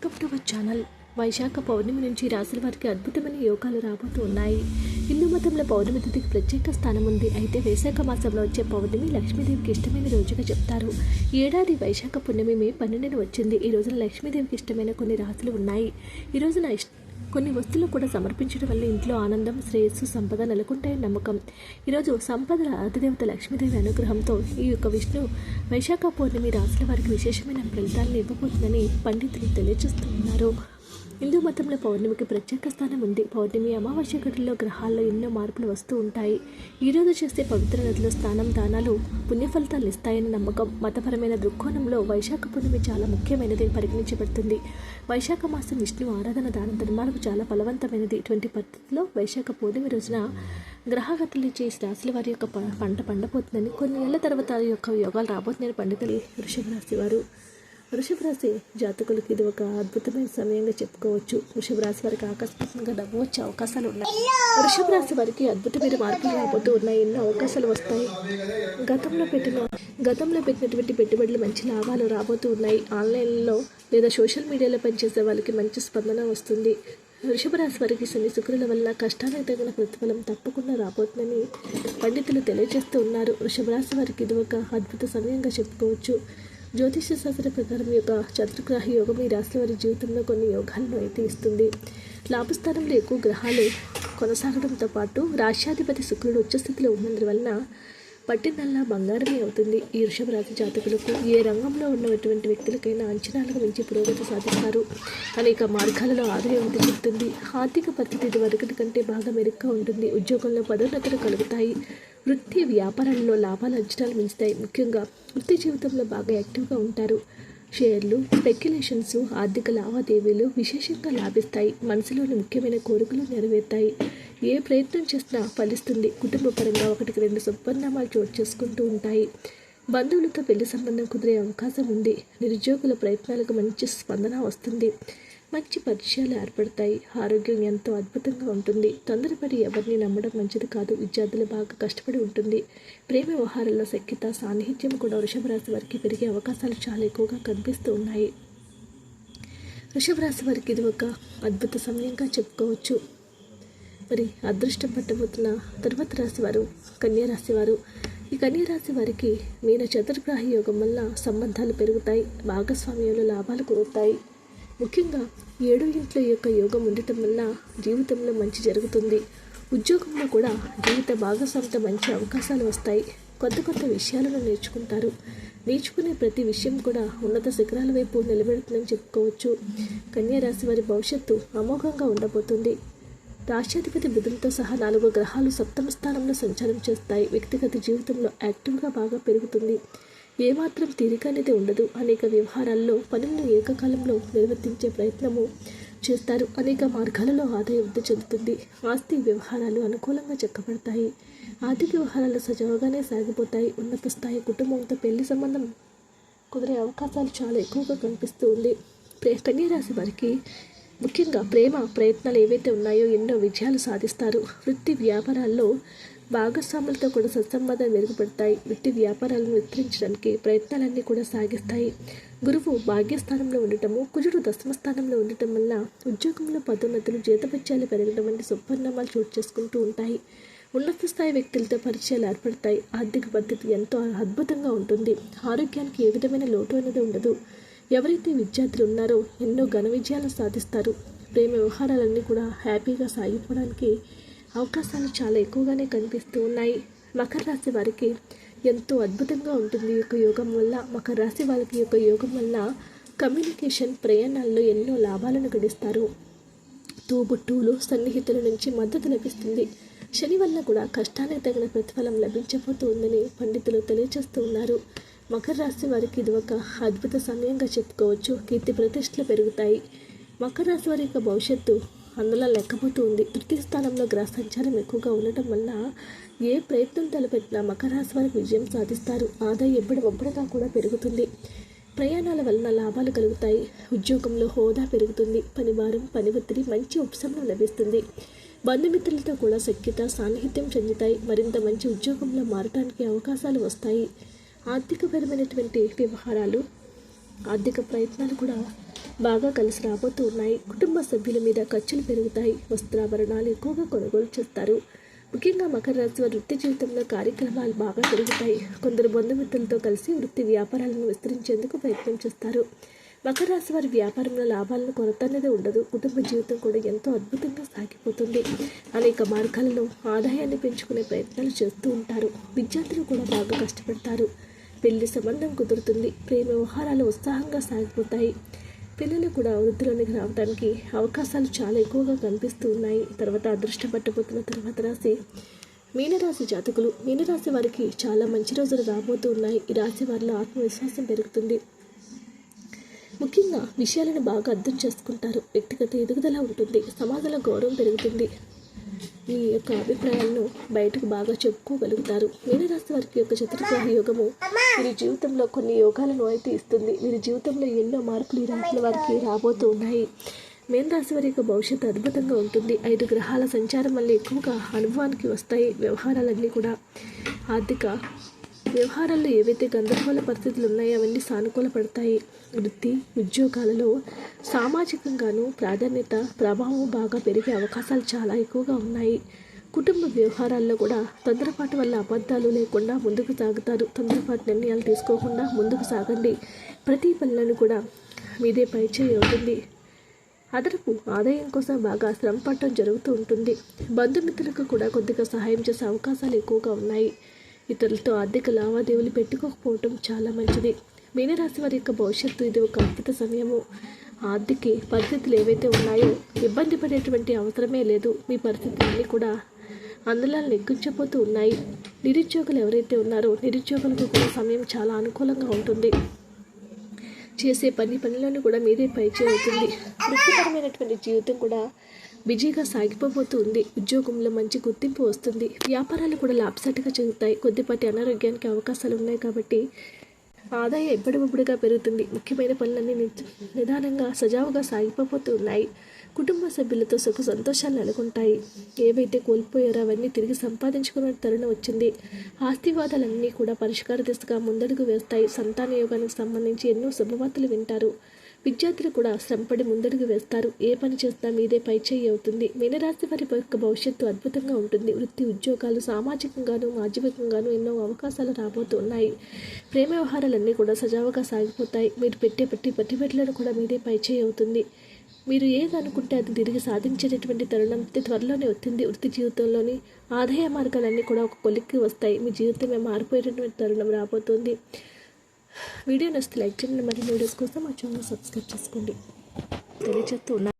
Welcome to our channel. Vaishakha Purnima నుంచి రాశుల వారికి అద్భుతమైన యోగాలు రాబోతూ ఉన్నాయి. హిందూ మతంలో పౌర్ణమి తిథికి ప్రత్యేక స్థానం ఉంది. అయితే వైశాఖ మాసంలో వచ్చే పౌర్ణమి లక్ష్మీదేవికి ఇష్టమైన రోజుగా చెప్తారు. ఏడాది వైశాఖ పున్నమి మే పన్నెండున వచ్చింది. ఈ రోజున లక్ష్మీదేవికి ఇష్టమైన కొన్ని రాశులు ఉన్నాయి. ఈ రోజున ఇష్ట కొన్ని వస్తువులు కూడా సమర్పించడం వల్ల ఇంట్లో ఆనందం శ్రేయస్సు సంపద నెలకొంటాయని నమ్మకం. ఈరోజు సంపదల అధిదేవత లక్ష్మీదేవి అనుగ్రహంతో ఈ యొక్క విష్ణు వైశాఖ పౌర్ణమి రాశుల వారికి విశేషమైన ఫలితాలను ఇవ్వబోతుందని పండితులు తెలియజేస్తున్నారు. హిందూ మతంలో పౌర్ణమికి ప్రత్యేక స్థానం ఉంది. పౌర్ణమి అమావాస్య గడుల్లో గ్రహాల్లో ఎన్నో మార్పులు వస్తూ ఉంటాయి. ఈ రోజు చేసే పవిత్ర నదిలో స్నానం దానాలు పుణ్యఫలితాలు ఇస్తాయని నమ్మకం. మతపరమైన దృక్కోణంలో వైశాఖ పౌర్ణమి చాలా ముఖ్యమైనది పరిగణించబడుతుంది. వైశాఖ మాసం విష్ణు ఆరాధన దాన ధర్మాలకు చాలా బలవంతమైనది ఇటువంటి పద్ధతిలో వైశాఖ పౌర్ణమి రోజున గ్రహగతులు ఇచ్చే రాశుల వారి యొక్క ప- పంట పండబోతుందని కొన్ని నెలల తర్వాత యొక్క యోగాలు రాబోతుందని పండితులు వృషభ రాశి వారు వృషభ రాశి ఇది ఒక అద్భుతమైన సమయంగా చెప్పుకోవచ్చు. వృషభ రాశి వారికి ఆకస్మికంగా డబ్బు వచ్చే అవకాశాలు ఉన్నాయి. వృషభ రాశి వారికి అద్భుతమైన మార్పులు రాబోతూ ఉన్నాయి. ఎన్నో అవకాశాలు వస్తాయి. గతంలో పెట్టిన గతంలో పెట్టినటువంటి పెట్టుబడులు మంచి లాభాలు రాబోతూ ఉన్నాయి. ఆన్లైన్లో లేదా సోషల్ మీడియాలో పనిచేసే వాళ్ళకి మంచి స్పందన వస్తుంది. వృషభ రాశి వారికి శని శుక్రుల వల్ల కష్టానికి తగిన ప్రతిఫలం తప్పకుండా రాబోతుందని పండితులు తెలియజేస్తూ ఉన్నారు. వృషభ రాశి వారికి ఇది ఒక అద్భుత సమయంగా చెప్పుకోవచ్చు. జ్యోతిష శాస్త్ర ప్రకారం యొక్క చతుర్గ్రహ యోగం ఈ రాశి వారి జీవితంలో కొన్ని యోగాలను అయితే ఇస్తుంది. లాభస్థానంలో ఎక్కువ గ్రహాలు కొనసాగడంతో పాటు రాష్ట్రాధిపతి శుక్రుడు ఉచ్చస్థితిలో ఉన్నందువలన పట్టినల్లా బంగారమే అవుతుంది. ఈ వృషభరాశి జాతకులకు ఏ రంగంలో ఉన్నటువంటి వ్యక్తులకైనా అంచనాలకు మించి పురోగతి సాధిస్తారు. అనేక మార్గాలలో ఆదాయం వృద్ధి ఆర్థిక పరిస్థితి ఇది వరకటి కంటే బాగా మెరుగ్గా ఉంటుంది. ఉద్యోగంలో పదోన్నతులు కలుగుతాయి. వృత్తి వ్యాపారాల్లో లాభాలు అంచనాలు మించుతాయి. ముఖ్యంగా వృత్తి జీవితంలో బాగా యాక్టివ్గా ఉంటారు. షేర్లు స్పెక్యులేషన్స్ ఆర్థిక లావాదేవీలు విశేషంగా లాభిస్తాయి. మనసులోని ముఖ్యమైన కోరికలు నెరవేరుతాయి. ఏ ప్రయత్నం చేసినా ఫలిస్తుంది. కుటుంబపరంగా ఒకటికి రెండు సుపరిణామాలు చోటు చేసుకుంటూ ఉంటాయి. బంధువులతో పెళ్ళి సంబంధం కుదిరే అవకాశం ఉంది. నిరుద్యోగుల ప్రయత్నాలకు మంచి స్పందన వస్తుంది. మంచి పరిచయాలు ఏర్పడతాయి. ఆరోగ్యం ఎంతో అద్భుతంగా ఉంటుంది. తొందరపడి ఎవరిని నమ్మడం మంచిది కాదు. విద్యార్థులు బాగా కష్టపడి ఉంటుంది. ప్రేమ వ్యవహారాల్లో సఖ్యత సాన్నిహిత్యం కూడా వృషభ రాశి వారికి పెరిగే అవకాశాలు చాలా ఎక్కువగా కనిపిస్తూ ఉన్నాయి. వృషభ రాశి వారికి ఇది ఒక అద్భుత సమయంగా చెప్పుకోవచ్చు. మరి అదృష్టం పట్టబోతున్న తర్వాత రాశి వారు కన్యా వారు ఈ కన్యరాశి వారికి మీన చతుర్గ్రాహి యోగం వల్ల సంబంధాలు పెరుగుతాయి భాగస్వామ్యంలో లాభాలు కుదురుతాయి ముఖ్యంగా ఏడో ఇంట్లో యొక్క యోగం ఉండటం వల్ల జీవితంలో మంచి జరుగుతుంది. ఉద్యోగంలో కూడా జీవిత భాగస్వామితో మంచి అవకాశాలు వస్తాయి. కొత్త కొత్త విషయాలను నేర్చుకుంటారు. నేర్చుకునే ప్రతి విషయం కూడా ఉన్నత శిఖరాల వైపు నిలబెడుతుందని చెప్పుకోవచ్చు. కన్యారాశి వారి భవిష్యత్తు అమోఘంగా ఉండబోతుంది. రాష్ట్రాధిపతి బుధులతో సహా నాలుగు గ్రహాలు సప్తమ స్థానంలో సంచారం చేస్తాయి. వ్యక్తిగత జీవితంలో యాక్టివ్గా బాగా పెరుగుతుంది. ఏమాత్రం తీరిక అనేది ఉండదు. అనేక వ్యవహారాల్లో పనులను ఏకకాలంలో నిర్వర్తించే ప్రయత్నము చేస్తారు. అనేక మార్గాలలో ఆదాయ వృద్ధి చెందుతుంది. ఆస్తి వ్యవహారాలు అనుకూలంగా చెక్కబడతాయి. ఆర్థిక వ్యవహారాలు సజావుగానే సాగిపోతాయి. ఉన్నత స్థాయి కుటుంబంతో పెళ్ళి సంబంధం కుదిరే అవకాశాలు చాలా ఎక్కువగా కనిపిస్తూ ఉంది. ప్రే రాశి వారికి ముఖ్యంగా ప్రేమ ప్రయత్నాలు ఏవైతే ఉన్నాయో ఎన్నో విజయాలు సాధిస్తారు. వృత్తి వ్యాపారాల్లో భాగస్వాములతో కూడా సత్సంబంధాలు మెరుగుపడతాయి. వృత్తి వ్యాపారాలను విస్తరించడానికి ప్రయత్నాలన్నీ కూడా సాగిస్తాయి. గురువు భాగ్యస్థానంలో ఉండటము కుజుడు దశమ స్థానంలో ఉండటం వల్ల ఉద్యోగంలో పదోన్నతులు జీతభత్యాలు పెరగడం వంటి సుపరిణామాలు చోటు చేసుకుంటూ ఉంటాయి. ఉన్నత స్థాయి వ్యక్తులతో పరిచయాలు ఏర్పడతాయి. ఆర్థిక పద్ధతి ఎంతో అద్భుతంగా ఉంటుంది. ఆరోగ్యానికి ఏ విధమైన లోటు అనేది ఉండదు. ఎవరైతే విద్యార్థులు ఉన్నారో ఎన్నో ఘన విజయాలు సాధిస్తారు. ప్రేమ వ్యవహారాలన్నీ కూడా హ్యాపీగా సాగిపోవడానికి అవకాశాలు చాలా ఎక్కువగానే కనిపిస్తూ ఉన్నాయి. మకర రాశి వారికి ఎంతో అద్భుతంగా ఉంటుంది ఈ యొక్క యోగం వల్ల. మకర రాశి వారికి యొక్క యోగం వల్ల కమ్యూనికేషన్ ప్రయాణాల్లో ఎన్నో లాభాలను గడిస్తారు. తోబుట్టువులు సన్నిహితుల నుంచి మద్దతు లభిస్తుంది. శని వల్ల కూడా కష్టానికి తగిన ప్రతిఫలం లభించబోతుందని పండితులు తెలియజేస్తూ ఉన్నారు. మకర రాశి వారికి ఇది ఒక అద్భుత సమయంగా చెప్పుకోవచ్చు. కీర్తి ప్రతిష్టలు పెరుగుతాయి. మకర రాశి వారి యొక్క భవిష్యత్తు అందులో లెక్కపోతూ ఉంది. తృతీయ స్థానంలో గ్రహ సంచారం ఎక్కువగా ఉండటం వల్ల ఏ ప్రయత్నం తలపెట్టినా మకర రాశి వారికి విజయం సాధిస్తారు. ఆదాయం ఎప్పుడు ఒబ్బడిగా కూడా పెరుగుతుంది. ప్రయాణాల వలన లాభాలు కలుగుతాయి. ఉద్యోగంలో హోదా పెరుగుతుంది. పనివారం పని ఒత్తిడి మంచి ఉపశమనం లభిస్తుంది. బంధుమిత్రులతో కూడా సఖ్యత సాన్నిహిత్యం చెందుతాయి. మరింత మంచి ఉద్యోగంలో మారటానికి అవకాశాలు వస్తాయి. ఆర్థికపరమైనటువంటి వ్యవహారాలు ఆర్థిక ప్రయత్నాలు కూడా బాగా కలిసి రాబోతూ ఉన్నాయి. కుటుంబ సభ్యుల మీద ఖర్చులు పెరుగుతాయి. వస్త్రాభరణాలు ఎక్కువగా కొనుగోలు చేస్తారు. ముఖ్యంగా మకర రాశి వారి వృత్తి జీవితంలో కార్యక్రమాలు బాగా పెరుగుతాయి కొందరు బంధుమిత్రులతో కలిసి వృత్తి వ్యాపారాలను విస్తరించేందుకు ప్రయత్నం చేస్తారు. మకర రాశి వారి వ్యాపారంలో లాభాలను కొరత అనేది ఉండదు. కుటుంబ జీవితం కూడా ఎంతో అద్భుతంగా సాగిపోతుంది. అనేక మార్గాలలో ఆదాయాన్ని పెంచుకునే ప్రయత్నాలు చేస్తూ ఉంటారు. విద్యార్థులు కూడా బాగా కష్టపడతారు. పెళ్ళి సంబంధం కుదురుతుంది. ప్రేమ వ్యవహారాలు ఉత్సాహంగా సాగిపోతాయి. పిల్లలు కూడా వృద్ధిలోనికి రావడానికి అవకాశాలు చాలా ఎక్కువగా కనిపిస్తూ ఉన్నాయి. తర్వాత అదృష్టం పట్టబోతున్న తర్వాత రాశి మీనరాశి జాతకులు. మీనరాశి వారికి చాలా మంచి రోజులు రాబోతూ ఉన్నాయి. ఈ రాశి వారిలో ఆత్మవిశ్వాసం పెరుగుతుంది. ముఖ్యంగా విషయాలను బాగా అర్థం చేసుకుంటారు. వ్యక్తిగత ఎదుగుదల ఉంటుంది. సమాజంలో గౌరవం పెరుగుతుంది. మీ యొక్క అభిప్రాయాలను బయటకు బాగా చెప్పుకోగలుగుతారు. మీనరాశి వారికి యొక్క చతుర్గ్రహ యోగము వీరి జీవితంలో కొన్ని యోగాలను అయితే ఇస్తుంది. వీరి జీవితంలో ఎన్నో మార్పులు ఈ రాశుల వారికి రాబోతూ ఉన్నాయి. మీనరాశి వారి యొక్క భవిష్యత్తు అద్భుతంగా ఉంటుంది. ఐదు గ్రహాల సంచారం వల్ల ఎక్కువగా అనుభవానికి వస్తాయి. వ్యవహారాలన్నీ కూడా ఆర్థిక వ్యవహారాల్లో ఏవైతే గందరగోళ పరిస్థితులు ఉన్నాయో అవన్నీ సానుకూల పడతాయి వృత్తి ఉద్యోగాలలో సామాజికంగాను ప్రాధాన్యత ప్రభావం బాగా పెరిగే అవకాశాలు చాలా ఎక్కువగా ఉన్నాయి. కుటుంబ వ్యవహారాల్లో కూడా తొందరపాటు వల్ల అబద్ధాలు లేకుండా ముందుకు సాగుతారు. తొందరపాటు నిర్ణయాలు తీసుకోకుండా ముందుకు సాగండి. ప్రతి పనులను కూడా మీదే పరిచయం అవుతుంది. అదనపు ఆదాయం కోసం బాగా శ్రమ పడటం జరుగుతూ ఉంటుంది. బంధుమిత్రులకు కూడా కొద్దిగా సహాయం చేసే అవకాశాలు ఎక్కువగా ఉన్నాయి. ఇతరులతో ఆర్థిక లావాదేవీలు పెట్టుకోకపోవటం చాలా మంచిది. మీనరాశి వారి యొక్క భవిష్యత్తు ఇది ఒక అద్భుత సమయము. ఆర్థిక పరిస్థితులు ఏవైతే ఉన్నాయో ఇబ్బంది పడేటువంటి అవసరమే లేదు. మీ పరిస్థితులన్నీ కూడా అందులో నెగ్గించబోతూ ఉన్నాయి. నిరుద్యోగులు ఎవరైతే ఉన్నారో నిరుద్యోగులకు కూడా సమయం చాలా అనుకూలంగా ఉంటుంది. చేసే పని పనిలోనూ కూడా మీదే పైచే అవుతుంది వృత్తిపరమైనటువంటి జీవితం కూడా బిజీగా సాగిపోబోతూ ఉంది. ఉద్యోగంలో మంచి గుర్తింపు వస్తుంది. వ్యాపారాలు కూడా లాభసాటిగా చెందుతాయి కొద్దిపాటి అనారోగ్యానికి అవకాశాలు ఉన్నాయి కాబట్టి ఆదాయం ఎప్పటికప్పుడుగా పెరుగుతుంది. ముఖ్యమైన పనులన్నీ ని- నిదానంగా సజావుగా సాగిపోతూ ఉన్నాయి. కుటుంబ సభ్యులతో సుఖ సంతోషాలు నెలకొంటాయి. ఏవైతే కోల్పోయారో అవన్నీ తిరిగి సంపాదించుకున్న తరుణం వచ్చింది. ఆస్తివాదాలన్నీ కూడా పరిష్కార దిశగా ముందడుగు వేస్తాయి. సంతాన యోగానికి సంబంధించి ఎన్నో శుభవార్తలు వింటారు. విద్యార్థులు కూడా శ్రమపడి ముందడుగు వేస్తారు. ఏ పని చేస్తా మీదే పైచేయి అవుతుంది. మీనరాశి వారి యొక్క భవిష్యత్తు అద్భుతంగా ఉంటుంది. వృత్తి ఉద్యోగాలు సామాజికంగాను మాధ్యమికంగాను ఎన్నో అవకాశాలు రాబోతున్నాయి. ప్రేమ వ్యవహారాలన్నీ కూడా సజావుగా సాగిపోతాయి. మీరు పెట్టే పట్టి పెట్టుబడులను కూడా మీదే పైచేయి అవుతుంది. మీరు ఏదనుకుంటే అది తిరిగి సాధించేటటువంటి తరుణం త్వరలోనే వచ్చింది. వృత్తి జీవితంలోని ఆదాయ మార్గాలన్నీ కూడా ఒక కొలిక్కి వస్తాయి. మీ జీవితమే మారిపోయేటటువంటి తరుణం రాబోతుంది. వీడియో నచ్చితే లైక్ చేయండి మరి వీడియోస్ కోసం మా ఛానల్ సబ్స్క్రైబ్ చేసుకోండి. తెలియచేస్తూ ఉన్నా